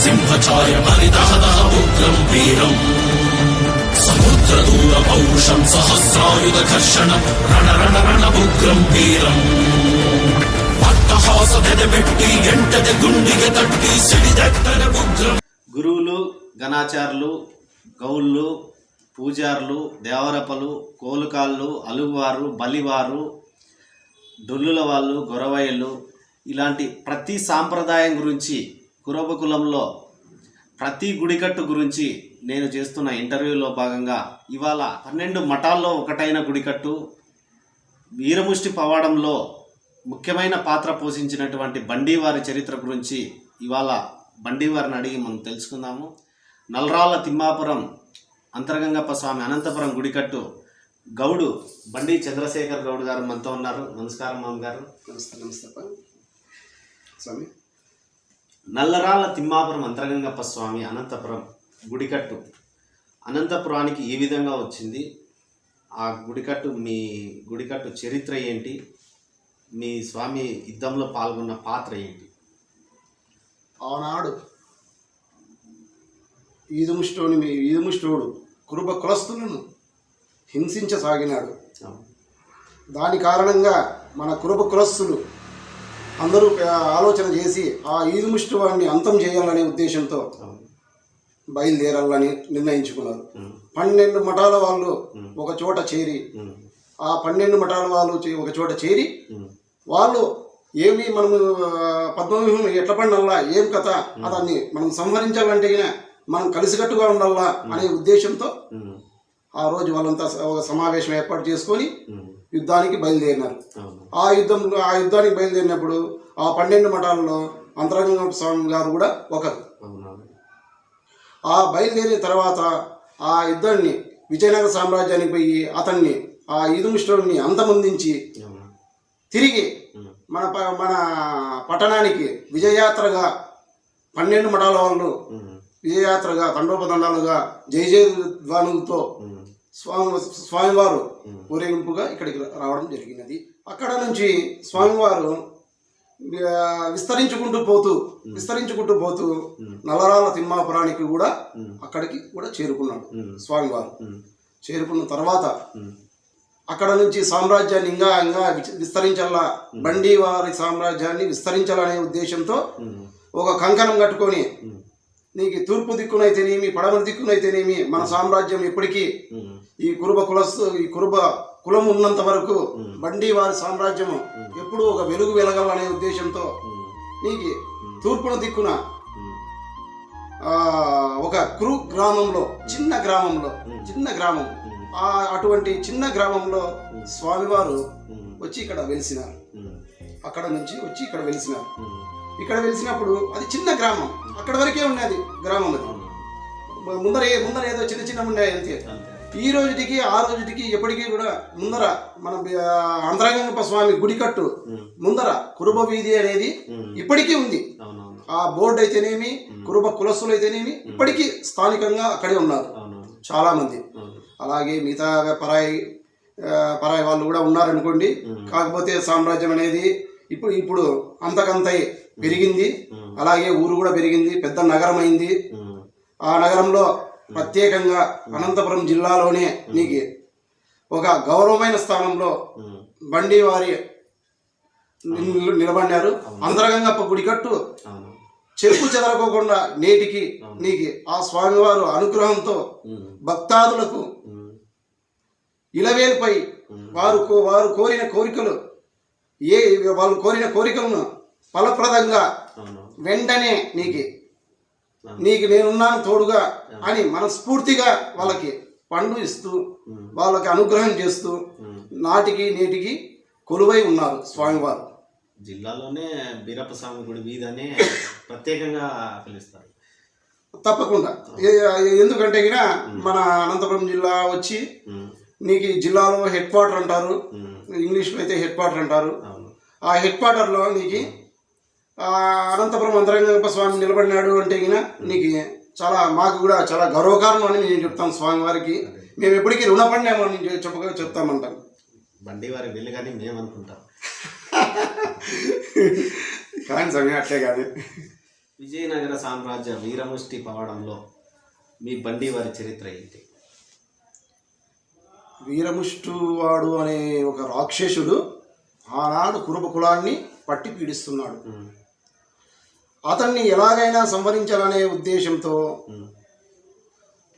కాయ నర నర నరసింహఛాయ పరిదహదహ ఉగ్రం వీరం సముద్రదూర పౌరుషం సహస్రాయుధ ఘర్షణ రణ రణ రణ ఉగ్రం వీరం పెట్టి ఎంటది గుండిగ తట్టి సిడిదెత్తన ఉగ్రం గురువులు గణాచారులు గౌళ్ళు పూజారులు దేవరపలు కోలుకాళ్ళు అలుగువారు బలివారు డొల్లుల వాళ్ళు గొరవయ్యలు ఇలాంటి ప్రతి సాంప్రదాయం గురించి కురబ కులంలో ప్రతి గుడికట్టు గురించి నేను చేస్తున్న ఇంటర్వ్యూలో భాగంగా ఇవాళ పన్నెండు మఠాల్లో ఒకటైన గుడికట్టు వీరముష్టి పవాడంలో ముఖ్యమైన పాత్ర పోషించినటువంటి బండివారి చరిత్ర గురించి ఇవాళ బండివారిని అడిగి మనం తెలుసుకుందాము. నల్రాళ్ళ తిమ్మాపురం అంతర్గంగప్ప స్వామి అనంతపురం గుడికట్టు గౌడు బండి చంద్రశేఖర్ గౌడ్ గారు మనతో ఉన్నారు. నమస్కారం మామ గారు నమస్తే నమస్తే స్వామి. నల్లరాళ్ళ తిమ్మాపురం అంతర్గంగప్ప స్వామి అనంతపురం గుడికట్టు. అనంతపురానికి ఏ విధంగా వచ్చింది. ఆ గుడికట్టు మీ గుడికట్టు చరిత్ర ఏంటి? మీ స్వామి యుద్ధంలో పాల్గొన్న పాత్ర ఏంటి? ఆనాడు ఈదుముష్టోని మీ ఈదుముష్టోడు కురుబ కులస్తులను హింసించసాగినాడు. దాని కారణంగా మన కురుబ కులస్తులు అందరూ ఆలోచన చేసి ఆ ఈదుముష్టవాన్ని అంతం చేయాలనే ఉద్దేశంతో. బయలుదేరాలని నిర్ణయించుకున్నారు. పన్నెండు మఠాల వాళ్ళు ఒక చోట చేరి. ఆ పన్నెండు మఠాల వాళ్ళు ఒక చోట చేరి. వాళ్ళు ఏమి మనము పద్మవ్యూహం ఎట్ల పండల్లా ఏం కథ అదాన్ని మనం సంహరించాలంటే మనం కలిసికట్టుగా ఉండాలా అనే ఉద్దేశంతో. ఆ రోజు వాళ్ళంతా ఒక సమావేశం ఏర్పాటు చేసుకొని. యుద్ధానికి బయలుదేరినారు. ఆ యుద్ధంలో ఆ యుద్ధానికి బయలుదేరినప్పుడు ఆ పన్నెండు మఠాలలో అంతరంగ స్వామి గారు కూడా ఒకరు. ఆ బయలుదేరిన తర్వాత ఆ యుద్ధాన్ని విజయనగర సామ్రాజ్యానికి పోయి అతన్ని ఆ ఈదుముష్టుని అంతమొందించి. తిరిగి. మన ప- మన పట్టణానికి విజయయాత్రగా పన్నెండు మఠాల వాళ్ళు. విజయయాత్రగా తండోపదండాలుగా జయ జయ ధ్వానులతో. స్వామి స్వామివారు. ఊరేగింపుగా ఇక్కడికి రావడం జరిగినది అక్కడ నుంచి స్వామివారు విస్తరించుకుంటూ పోతూ విస్తరించుకుంటూ పోతూ. నల్లరాల తిమ్మాపురానికి కూడా. అక్కడికి కూడా చేరుకున్నాడు. స్వామివారు. చేరుకున్న తర్వాత. అక్కడ నుంచి సామ్రాజ్యాన్ని ఇంకా ఇంకా విస్తరించాలా బండి వారి సామ్రాజ్యాన్ని విస్తరించాలనే ఉద్దేశంతో. ఒక కంకణం కట్టుకొని. నీకు తూర్పు దిక్కునైతేనేమి పడమర దిక్కునైతేనేమి మన సామ్రాజ్యం ఎప్పటికీ. ఈ కురుబ కులస్తు ఈ కురుబ కులం ఉన్నంత వరకు బండి వారి సామ్రాజ్యము ఎప్పుడూ ఒక వెలుగు వెలగాలనే ఉద్దేశంతో. నీకు తూర్పున దిక్కున ఒక కురు గ్రామంలో చిన్న గ్రామంలో చిన్న గ్రామం ఆ అటువంటి చిన్న గ్రామంలో స్వామివారు. వచ్చి ఇక్కడ వెలిసినారు. అక్కడ నుంచి వచ్చి ఇక్కడ వెలిసినారు. ఇక్కడ వెలిసినప్పుడు అది చిన్న గ్రామం అక్కడ వరకే ఉన్నది గ్రామం అది. ముందర ముందర ఏదో చిన్న చిన్న అంతే అంతే. ఈ రోజుటికి ఆ రోజుటికి ఎప్పటికీ కూడా ముందర మన ఆ, అంతరంగప్ప స్వామి గుడికట్టు. ముందర కురుబ వీధి అనేది. ఇప్పటికీ ఉంది. ఆ బోర్డు అయితేనేమి కురుబ కులస్తులు అయితేనేమి ఇప్పటికీ స్థానికంగా అక్కడే ఉన్నారు. చాలా మంది. అలాగే మిగతా పరాయి పరాయి వాళ్ళు కూడా ఉన్నారనుకోండి కాకపోతే సామ్రాజ్యం అనేది ఇప్పుడు ఇప్పుడు అంతకంతై పెరిగింది. అలాగే ఊరు కూడా పెరిగింది పెద్ద నగరం అయింది. ఆ నగరంలో ప్రత్యేకంగా అనంతపురం జిల్లాలోనే నీకు ఒక గౌరవమైన స్థానంలో. బండి వారి నిల్- నిలబడినారు అంతరంగప్ప గుడికట్టు. చెరుపు చెదరకోకుండా నేటికి నీకు ఆ స్వామివారు అనుగ్రహంతో. భక్తాదులకు. ఇలవేలుపై వారు వారు కోరిన కోరికలు ఏ వాళ్ళు కోరిన కోరికలను ఫలప్రదంగా. వెంటనే నీకు నీకు నేనున్నాను తోడుగా అని మనస్ఫూర్తిగా వాళ్ళకి పండు ఇస్తూ వాళ్ళకి అనుగ్రహం చేస్తూ నాటికి నేటికి కొలువై ఉన్నారు స్వామివారు. జిల్లాలోనే బీరప్ప స్వామి గుడి వీధనే ప్రత్యేకంగా పిలుస్తారు తప్పకుండా. ఎందుకంటే గిన మన అనంతపురం జిల్లా వచ్చి. నీకు జిల్లాలో హెడ్ క్వార్టర్ అంటారు. ఇంగ్లీష్లో అయితే హెడ్ క్వార్టర్ అంటారు. ఆ హెడ్ క్వార్టర్లో నీకు అనంతపురం అంతరంగప్ప స్వామి నిలబడినాడు అంటే గిన నీకు చాలా మాకు కూడా చాలా గర్వకారణం అని నేను చెప్తాను స్వామి వారికి మేము ఎప్పటికీ రుణపడినామో అని చె- చెప్పగా చెప్తామంటాం బండి వారి వెళ్ళి కానీ మేము అనుకుంటాం. కానీ సమయం అట్లే కాదు. విజయనగర సామ్రాజ్య వీరముష్టి పవడంలో మీ బండి వారి చరిత్ర ఏంటి? వీరముష్టువాడు అనే ఒక రాక్షసుడు ఆనాడు కురుబ కులాన్ని పట్టి పీడిస్తున్నాడు. అతన్ని ఎలాగైనా సంవరించాలనే ఉద్దేశంతో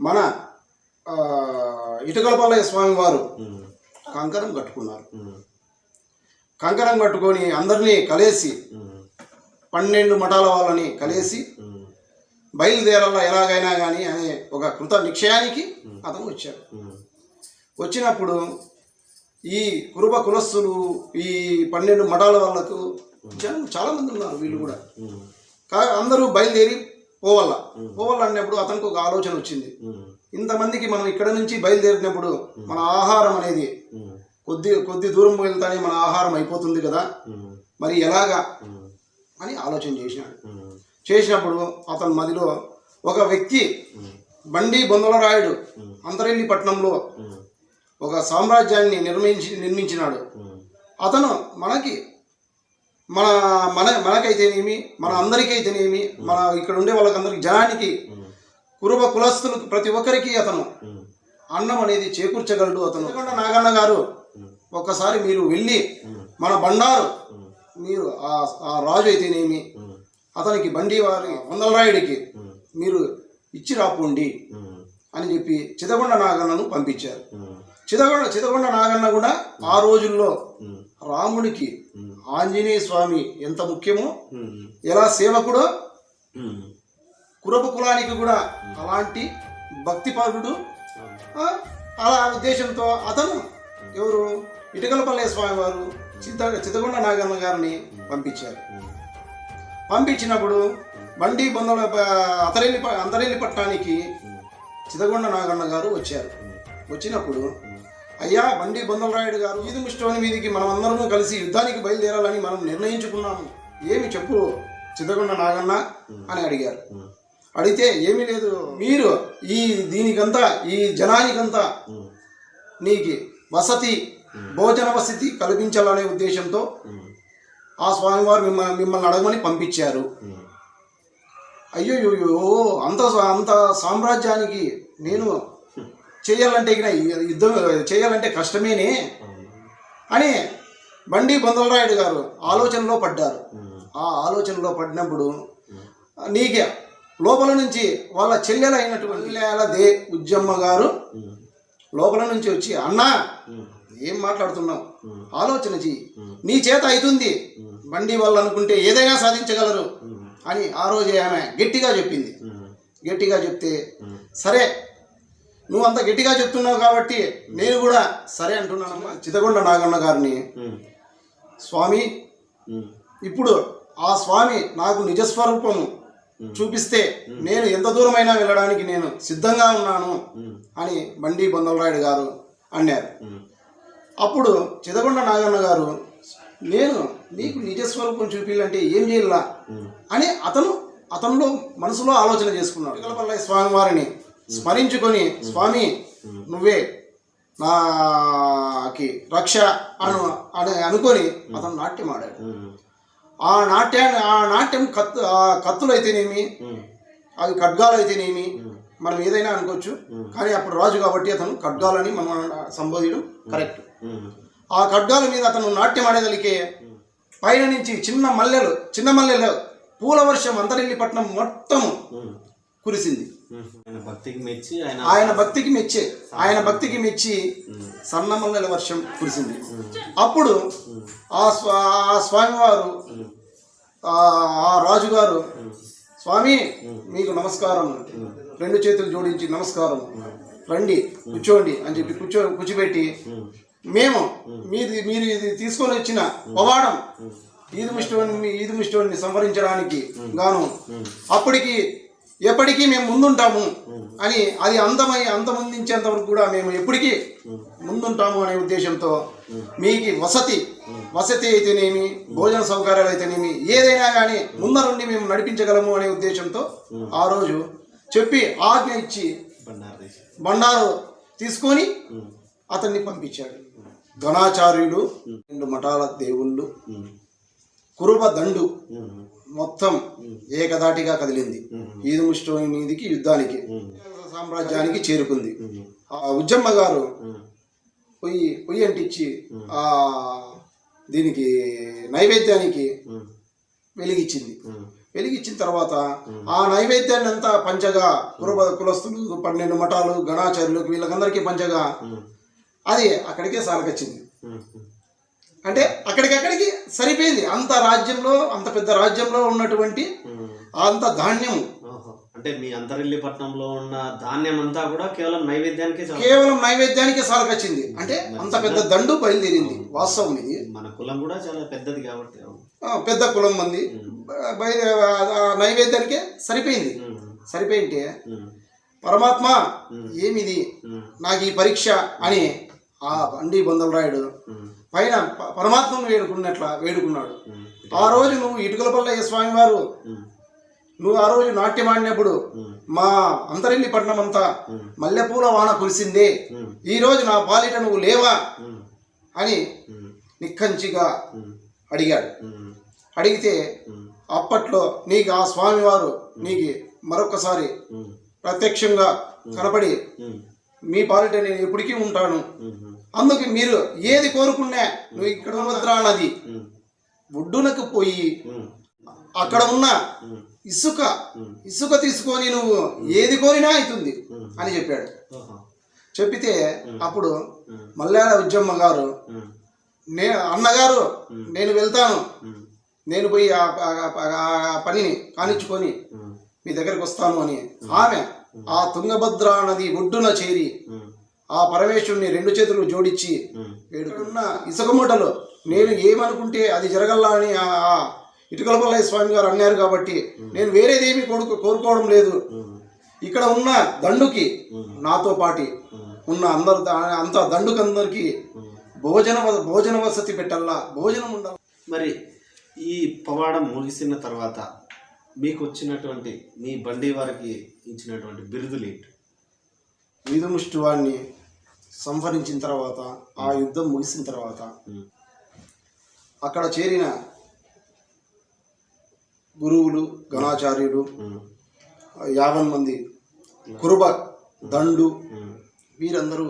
మన ఇటుకలపల్లయ్య స్వామి వారు కంకణం కట్టుకున్నారు. కంకణం కట్టుకొని అందరినీ కలిసి పన్నెండు మఠాల వాళ్ళని కలిసి ఉమ్, బయలుదేరాల ఎలాగైనా కానీ అనే ఒక కృత నిశ్చయానికి అతను వచ్చాడు. వచ్చినప్పుడు ఈ కురుబ కులస్సులు ఈ పన్నెండు మఠాల వాళ్ళకు జనం చాలా మంది ఉన్నారు వీళ్ళు కూడా. అందరూ బయలుదేరి పోవాల? పోవాలన్నప్పుడు అతనికి ఒక ఆలోచన వచ్చింది. ఇంతమందికి మనం ఇక్కడ నుంచి బయలుదేరినప్పుడు మన ఆహారం అనేది కొద్ది కొద్ది దూరం వెళ్తానే మన ఆహారం అయిపోతుంది కదా? మరి ఎలాగా? అని ఆలోచన చేసినాడు. చేసినప్పుడు అతని మదిలో ఒక వ్యక్తి బండి బొందలరాయుడు అంతరెల్లి పట్టణంలో ఒక సామ్రాజ్యాన్ని నిర్మించి నిర్మించినాడు. అతను మనకి మన మన మనకైతేనేమి మన అందరికైతేనేమి మన ఇక్కడ ఉండే వాళ్ళకందరికి జనానికి కురుబ కులస్తులకు ప్రతి ఒక్కరికి అతను అన్నం అనేది చేకూర్చగలడు అతను. ఎందుకంటే నాగన్న గారు ఒక్కసారి మీరు వెళ్ళి మన బండారు మీరు ఆ రాజు అయితేనేమి అతనికి బండి వారి వందలరాయుడికి మీరు ఇచ్చి రాపోండి అని చెప్పి చిదగొండ నాగన్నను పంపించారు. చిదగొండ చిదగొండ నాగన్న కూడా ఆ రోజుల్లో రాముడికి ఆంజనేయ స్వామి ఎంత ముఖ్యమో ఎలా సేవకుడో కురబ కులానికి కూడా అలాంటి భక్తిపరుడు అలా ఉద్దేశంతో అతను ఎవరు? ఇటకలపల్లె స్వామి వారు చిత్త చిత్తగొండ నాగన్న గారిని పంపించారు. పంపించినప్పుడు బండి బొందల అతరెల్లి అంతరెల్లి పట్టణానికి ఉమ్, చిత్తగొండ నాగన్న గారు వచ్చారు. వచ్చినప్పుడు అయ్యా బండి బొందలరాయుడు గారు ఇది ముష్టోని మీదికి మనం అందరము కలిసి యుద్ధానికి బయలుదేరాలని మనం నిర్ణయించుకున్నాము. ఏమి చెప్పు? చిత్తగొండ నాగన్న అని అడిగారు. అడిగితే ఏమీ లేదు. మీరు ఈ దీనికంతా ఈ జనానికంతా నీకి నీకు వసతి భోజన వసతి కల్పించాలనే ఉద్దేశంతో ఆ స్వామివారు మిమ్మల్ని మిమ్మల్ని అడగమని పంపించారు. అయ్యో అయ్యోయ్యో అంత అంత సామ్రాజ్యానికి నేను చేయాలంటే ఇక యుద్ధం చేయాలంటే కష్టమేనే. అని బండి బొందలరాయుడు గారు ఆలోచనలో పడ్డారు. ఆ ఆలోచనలో పడినప్పుడు నీకే లోపల నుంచి వాళ్ళ చెల్లెలు అయినటువంటి దే ఉజ్జమ్మ గారు లోపల నుంచి వచ్చి అన్నా ఏం మాట్లాడుతున్నావు? ఆలోచన చెయ్యి. నీ చేత అవుతుంది బండి వాళ్ళు అనుకుంటే ఏదైనా సాధించగలరు. అని ఆ రోజే ఆమె గట్టిగా చెప్పింది. గట్టిగా చెప్తే సరే నువ్వు అంత గట్టిగా చెప్తున్నావు కాబట్టి నేను కూడా సరే అంటున్నానమ్మా. చితగొండ నాగన్న గారిని స్వామి ఇప్పుడు ఆ స్వామి నాకు నిజస్వరూపము చూపిస్తే నేను ఎంత దూరమైనా వెళ్ళడానికి నేను సిద్ధంగా ఉన్నాను అని బండి బొందలరాయుడు గారు అన్నారు. అప్పుడు చిదగొండ నాగన్న గారు నేను నీకు నిజస్వరూపం చూపించాలంటే ఏం చేయాలా? అని అతను అతనిలో మనసులో ఆలోచన చేసుకున్నాడు. స్వామి వారిని స్మరించుకొని స్వామి నువ్వే నాకి రక్ష అను అని అనుకొని అతను నాట్యం ఆడాడు. ఆ నాట్యాన్ని ఆ నాట్యం కత్తు ఆ కత్తులు అయితేనేమి అవి ఖడ్గాలు అయితేనేమి మనం ఏదైనా అనుకోవచ్చు. కానీ అప్పుడు రాజు కాబట్టి అతను ఖడ్గాలని మనం సంబోధించడం కరెక్ట్. ఆ ఖడ్గాల మీద అతను నాట్యం ఆడగలిగే పైన నుంచి చిన్న మల్లెలు చిన్న మల్లెలు పూల వర్షం అంతరెల్లి పట్నం మొత్తం కురిసింది. ఆయన భక్తికి మెచ్చి ఆయన భక్తికి మెచ్చే ఆయన భక్తికి మెచ్చి సన్న మల్లెల వర్షం కురిసింది. అప్పుడు ఆ స్వా స్వామివారు ఆ ఆ రాజుగారు స్వామి మీకు నమస్కారం. రెండు చేతులు జోడించి నమస్కారం. రండి కూర్చోండి అని చెప్పి కూర్చో కూర్చోబెట్టి మేము మీది మీరు ఇది తీసుకొని వచ్చిన పవాడం ఈదు ముష్టోని ఈదు ముష్టోని సంవరించడానికి గాను అప్పటికి ఎప్పటికీ మేము ముందుంటాము అని అది అంతమై అంతమందించేంత వరకు కూడా మేము ఎప్పటికీ ముందుంటాము అనే ఉద్దేశంతో మీకు వసతి వసతి అయితేనేమి భోజన సౌకర్యాలు అయితేనేమి ఏదైనా కానీ ముందరుండి మేము నడిపించగలము అనే ఉద్దేశంతో ఆ రోజు చెప్పి ఆజ్ఞ ఇచ్చి బండారు తీసుకొని అతన్ని పంపించాడు. ఘనాచార్యులు రెండు మఠాల దేవుళ్ళు కురుబ దండు మొత్తం ఏకదాటిగా కదిలింది. ఈదు ముష్టోని మీదికి యుద్ధానికి సామ్రాజ్యానికి చేరుకుంది. ఆ ఉజ్జమ్మ గారు పొయ్యి పొయ్యి అంటించి ఆ దీనికి నైవేద్యానికి వెలిగించింది వెలిగించిన తర్వాత ఆ నైవేద్యాన్ని అంతా పంచగా కుల కులస్తులు పన్నెండు మఠాలు గణాచార్యులకు వీళ్ళకందరికీ పంచగా అది అక్కడికే సాలకొచ్చింది. అంటే అక్కడికక్కడికి సరిపోయింది. అంత రాజ్యంలో అంత పెద్ద రాజ్యంలో ఉన్నటువంటి అంత ధాన్యం. అంటే మీ అంతరిల్లి పట్నంలో ఉన్న ధాన్యం అంతా కూడా కేవలం నైవేద్యానికే కేవలం నైవేద్యానికి సాలకొచ్చింది. అంటే అంత పెద్ద దండు బయలుదేరింది వాస్తవం ఇది మన కులం కూడా చాలా పెద్దది కాబట్టి పెద్ద కులం మంది. బయలు ఆ నైవేద్యానికే సరిపోయింది. సరిపోయింటే పరమాత్మ ఏమిది? నాకు ఈ పరీక్ష అని ఆ బండి బొందలరాయుడు పైన పరమాత్మను వేడుకున్నట్ల వేడుకున్నాడు. ఆ రోజు నువ్వు ఇటుకలపల్లయ్య స్వామి వారు నువ్వు ఆ రోజు నాట్యం ఆడినప్పుడు మా అంతరిల్లి పట్టణం అంతా మల్లెపూల వాన కురిసిందే. ఈ రోజు నా పాలిట నువ్వు లేవా? అని నిక్కంచిగా అడిగాడు. అడిగితే అప్పట్లో నీకు ఆ స్వామివారు నీకు మరొకసారి ప్రత్యక్షంగా కనపడి మీ పాలిట నేను ఎప్పటికీ ఉంటాను. అందుకు మీరు ఏది కోరుకున్నా నువ్వు ఇక్కడ భద్రా నది ఒడ్డునకు పోయి అక్కడ ఉన్న ఇసుక ఇసుక తీసుకొని నువ్వు ఏది కోరినా అవుతుంది. అని చెప్పాడు. చెప్పితే అప్పుడు మల్లాడ ఉజ్జమ్మ గారు నే అన్నగారు నేను వెళ్తాను. నేను పోయి ఆ పనిని కానిచ్చుకొని మీ దగ్గరికి వస్తాను అని ఆమె ఆ తుంగభద్ర నది ఒడ్డున చేరి ఆ పరమేశ్వరుని రెండు చేతులు జోడించి వేడుకున్న ఇసుక మూటలు నేను ఏమనుకుంటే అది జరగల్లా అని ఆ ఇటుకలపల్లయ్య స్వామి గారు అన్నారు కాబట్టి నేను వేరేదేమీ కొడుకు కోరుకోవడం లేదు. ఇక్కడ ఉన్న దండుకి నాతో పాటి ఉన్న అందరు అంత దండుకందరికి. భోజన భోజన వసతి పెట్టల్లా భోజనం ఉండాలి మరి ఈ పవాడం ముగిసిన తర్వాత మీకు వచ్చినటువంటి మీ బండి వారికి ఇచ్చినటువంటి బిరుదులు ఏంటి? వీధుముష్టి వాడిని సంహరించిన తర్వాత ఆ యుద్ధం ముగిసిన తర్వాత ఉమ్, అక్కడ చేరిన గురువులు గణాచార్యులు ఉమ్, యాభై మంది కురుబ దండు వీరందరూ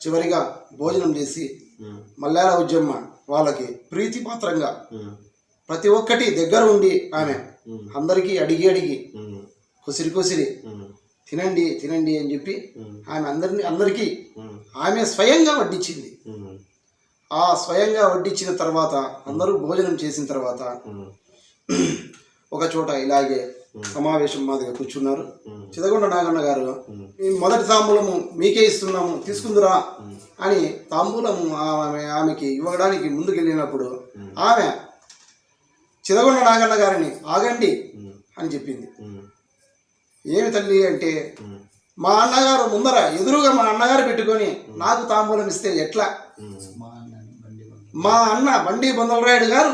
చివరిగా భోజనం చేసి మల్లాల ఉద్యమ్మ వాళ్ళకి ప్రీతిపాత్రంగా ప్రతి ఒక్కటి దగ్గర ఉండి ఆమె అందరికీ అడిగి అడిగి కుసిరి కుసిరి తినండి తినండి అని చెప్పి ఆమె అందరిని అందరికీ ఆమె స్వయంగా వడ్డించింది. ఆ స్వయంగా వడ్డించిన తర్వాత అందరూ భోజనం చేసిన తర్వాత ఒక చోట ఇలాగే సమావేశం మాదిగా కూర్చున్నారు. చిదగొండ నాగన్న గారు ఉమ్, "ఈ మొదటి తాంబూలము మీకే ఇస్తున్నాము తీసుకుందురా అని తాంబూలము ఆమె ఆమెకి ఇవ్వడానికి ముందుకెళ్ళినప్పుడు ఆమె చిదగొండ నాగన్న గారిని ఆగండి అని చెప్పింది. ఏమి తల్లి అంటే మా అన్నగారు ముందర ఎదురుగా మా అన్నగారు పెట్టుకొని నాకు తాంబూలం ఇస్తే ఎట్లా? మా అన్న బండి బొందలరాయుడు గారు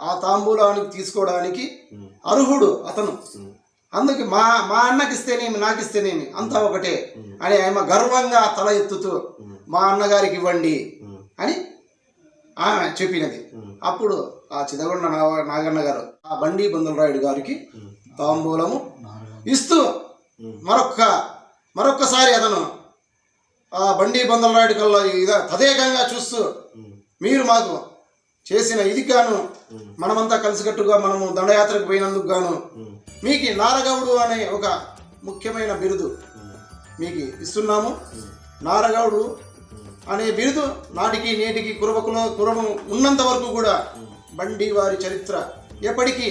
ఆ తాంబూలానికి తీసుకోవడానికి అర్హుడు అతను. అందుకే మా మా అన్నకి ఇస్తేనేమి నాకు ఇస్తేనేమి అంతా ఒకటే అని ఆమె గర్వంగా తల ఎత్తుతూ మా అన్నగారికి ఇవ్వండి అని ఆమె చెప్పినది. అప్పుడు ఆ చిదగొండ నాగన్న గారు ఆ బండి బొందలరాయుడు గారికి తాంబూలము ఇస్తూ మరొక్క మరొక్కసారి అతను ఆ బండి బొందలరాయుడు కల్లా ఇదా తదేకంగా చూస్తూ మీరు మాకు చేసిన ఇది గాను మనమంతా కలిసికట్టుగా మనము దండయాత్రకు పోయినందుకు గాను మీకు నారగౌడు అనే ఒక ముఖ్యమైన బిరుదు మీకు ఇస్తున్నాము. నారగౌడు అనే బిరుదు నాటికి నేటికి కురవకులో కురము ఉన్నంత వరకు కూడా బండి వారి చరిత్ర ఎప్పటికీ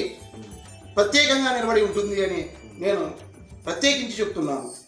ప్రత్యేకంగా నిలబడి ఉంటుంది అని నేను ప్రత్యేకించి చెప్తున్నాను.